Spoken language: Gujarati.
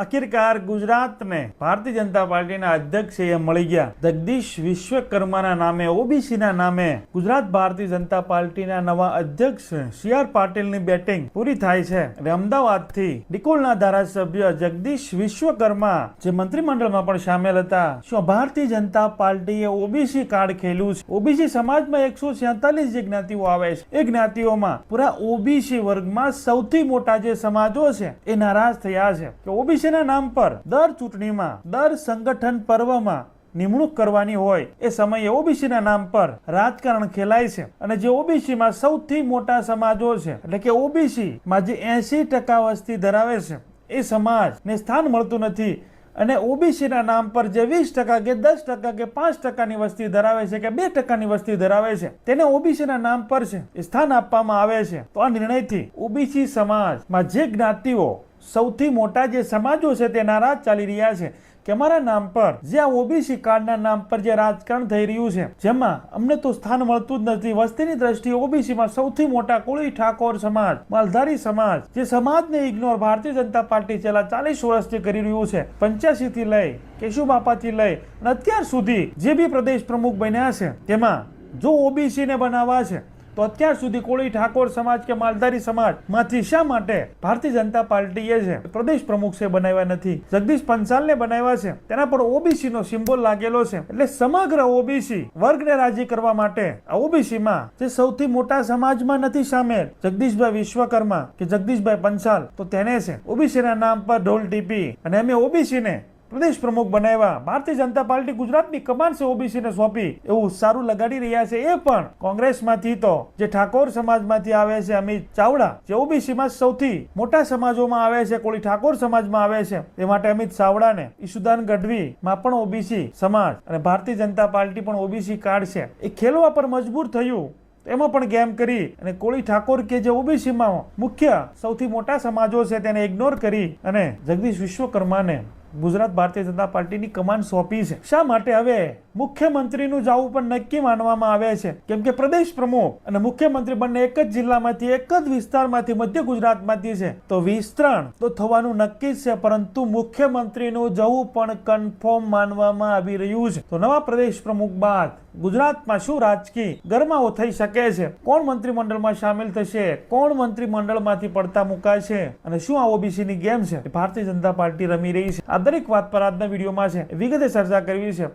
આખિરકાર ગુજરાતને ભારતીય જનતા પાર્ટીના અધ્યક્ષ એ મળી ગયા. જગદીશ વિશ્વકર્માના નામે, ઓબીસીના નામે ગુજરાત ભારતીય જનતા પાર્ટીના નવા અધ્યક્ષ સી આર પાટીલની બેટિંગ પૂરી થાય છે. અમદાવાદથી ડિકોલના ધારાસભ્ય જગદીશ વિશ્વકર્મા જે મંત્રીમંડળમાં પણ સામેલ હતા, શું ભારતીય જનતા પાર્ટીએ ઓબીસી કાર્ડ ખેલ્યું છે? ઓબીસી સમાજમાં એકસો છેતાલીસ જે જ્ઞાતિઓ આવે છે, એ જ્ઞાતિઓમાં પૂરા ઓબીસી વર્ગમાં સૌથી મોટા જે સમાજો છે, એ નારાજ થયા છે. કે ઓબીસી ના નામ પર દર ચૂંટણીમાં, દર સંગઠન પર્વમાં નિમણૂક કરવાની હોય. એ સમયે ઓબીસી ના નામ પર રાજકારણ ખેલાય છે. અને જે ઓબીસીમાં સૌથી મોટા સમાજો છે, એટલે કે ઓબીસીમાં જે એસી ટકા વસ્તી ધરાવે છે, એ સમાજને સ્થાન મળતું નથી. અને ઓબીસી ના નામ પર જે વીસ ટકા કે દસ ટકા કે પાંચ ટકાની વસ્તી ધરાવે છે કે બે ટકાની વસ્તી ધરાવે છે, તેને ઓબીસીના નામ પર છે સ્થાન આપવામાં આવે છે. તો આ નિર્ણયથી ઓબીસી સમાજમાં જે જ્ઞાતિઓ સૌથી મોટા જે સમાજો છે તે નારાજ ચાલી રહ્યા છે કે અમારા નામ પર, જે આ ઓબીસી કાર્ડના નામ પર જે રાજકારણ થઈ રહ્યું છે, જેમાં અમને તો સ્થાન મળતું જ નથી. વસ્તીની દ્રષ્ટિએ ઓબીસીમાં સૌથી મોટા કોળી ઠાકોર સમાજ, માલધારી સમાજ, જે સમાજને ઇગ્નોર ભારતીય જનતા પાર્ટી છેલ્લા ચાલીસ વર્ષથી કરી રહ્યું છે, પંચ્યાસીથી લઈ કેશુબાપાથી લઈ અને અત્યાર સુધી જે બી પ્રદેશ પ્રમુખ બન્યા છે, તેમાં જો ઓબીસીને બનાવવા છે તો અત્યાર સુધી કોળી ઠાકોર સમાજ કે માલધારી સમાજમાંથી શા માટે ભારતીય જનતા પાર્ટીએ છે પ્રદેશ પ્રમુખ છે બનાવ્યા નથી? જગદીશ પંચાલને બનાવ્યા છે. તેના પર ઓબીસી નો સિમ્બોલ લાગેલો છે. એટલે સમગ્ર ઓબીસી વર્ગને રાજી કરવા માટે આ ઓબીસી માં જે સૌથી મોટા સમાજમાં નથી સામેલ જગદીશભાઈ વિશ્વકર્મા કે જગદીશભાઈ પંચાલ તો તેને છે. ઓબીસી ના નામ પર ઢોલ ટીપી અને અમે ઓબીસી ને પ્રદેશ પ્રમુખ બનાવ્યા. ભારતીય જનતા પાર્ટી ગુજરાતની કમાન છે ઓબીસી ને સોંપી. એવું સારું લગાડી રહ્યા છે એ પણ કોંગ્રેસમાંથી તો. જે ઠાકોર સમાજમાંથી આવે છે અમિત ચાવડા, જે ઓબીસી માં સૌથી મોટા સમાજોમાં આવે છે, કોળી ઠાકોર સમાજમાં આવે છે તે માટે અમિત ચાવડાને ઈશુદાન ગઢવી માં પણ ઓબીસી સમાજ અને ભારતીય જનતા પાર્ટી પણ ઓબીસી કાર્ડ છે. એ ખેલવા પર મજબૂર થયું. એમાં પણ ગેમ કરી અને કોળી ઠાકોર કે જે ઓબીસીમાં મુખ્ય સૌથી મોટા સમાજો છે તેને ઇગ્નોર કરી અને જગદીશ વિશ્વકર્માને ગુજરાત ભારતીય જનતા પાર્ટીની કમાન સોંપી છે. શા માટે હવે મુખ્યમંત્રીનું જવું પણ નક્કી માનવામાં આવે છે? કેમ કે પ્રદેશ પ્રમુખ અને મુખ્યમંત્રી બંને એક જ જિલ્લામાંથી, એક જ વિસ્તારમાંથી, મધ્ય ગુજરાતમાંથી છે. તો વિસ્તરણ તો થવાનું નક્કી છે, પરંતુ મુખ્યમંત્રીનું જવું પણ કન્ફર્મ માનવામાં આવી રહ્યું છે. તો નવા પ્રદેશ પ્રમુખ બાદ ગુજરાતમાં શું રાજકીય ગરમાવો થઈ શકે છે? કોણ મંત્રીમંડળમાં સામેલ થશે? કોણ મંત્રીમંડળમાંથી પડતા મુકાશે? અને શું આ ઓબીસી ની ગેમ છે? ભારતીય જનતા પાર્ટી રમી રહી છે. આ દરેક વાત પર આજના વિડીયોમાં છે. વિગતે ચર્ચા કરવી છે.